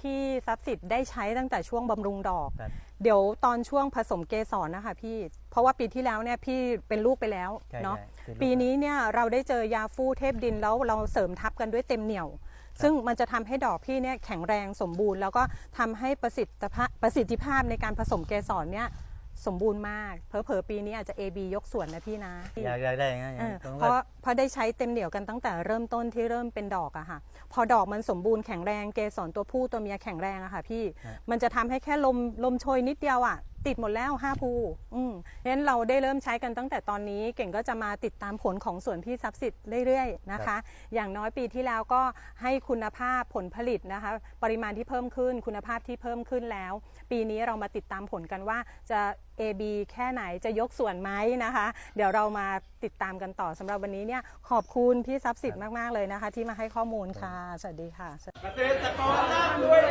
พี่ทรัพย์สิทธิ์ได้ใช้ตั้งแต่ช่วงบำรุงดอก ครับ เดี๋ยวตอนช่วงผสมเกสรนะคะพี่ เพราะว่าปีที่แล้วเนี่ยพี่เป็นลูกไปแล้วใช่เนาะ ใช่คือลูกปีนี้เนี่ยเราได้เจอยาฟูเทพดินแล้วเราเสริมทับกันด้วยเต็มเหนียว ซึ่งมันจะทำให้ดอกพี่เนี่ยแข็งแรงสมบูรณ์ แล้วก็ทำให้ประสิทธิภาพประสิทธิภาพในการผสมเกสรเนี่ย สมบูรณ์มากเพอเพอๆปีนี้อาจจะ AB ยกส่วนนะพี่นะอยากอยากได้อย่างนั้นเออผมเพก็ราะเพราะได้ใช้เต็มเหนียวกันตั้งแต่เริ่มต้นที่เริ่มเป็นดอกอะค่ะ พอดอกมันสมบูรณ์แข็งแรงเกสรตัวผู้ตัวเมียแข็งแรงอะค่ะ พี่มันจะทำให้แค่ลมลมโชยนิดเดียวอะ ติดหมดแล้วห้าภูอืมงั้นเราได้เริ่มใช้กันตั้งแต่ตอนนี้เก่งก็จะมาติดตามผลของสวนพี่ทรัพย์สิทธิ์เรื่อยๆนะคะ อย่างน้อยปีที่แล้วก็ให้คุณภาพผลผลิตนะคะ ปริมาณที่เพิ่มขึ้น คุณภาพที่เพิ่มขึ้นแล้ว ปีนี้เรามาติดตามผลกันว่าจะ AB แค่ไหนจะยกส่วนไหมนะคะ เดี๋ยวเรามาติดตามกันต่อสำหรับวันนี้เนี่ยขอบคุณพี่ทรัพย์สิทธิ์มากๆเลยนะคะ ที่มาให้ข้อมูลค่ะ สวัสดีค่ะเกษตรกรร่ำรวย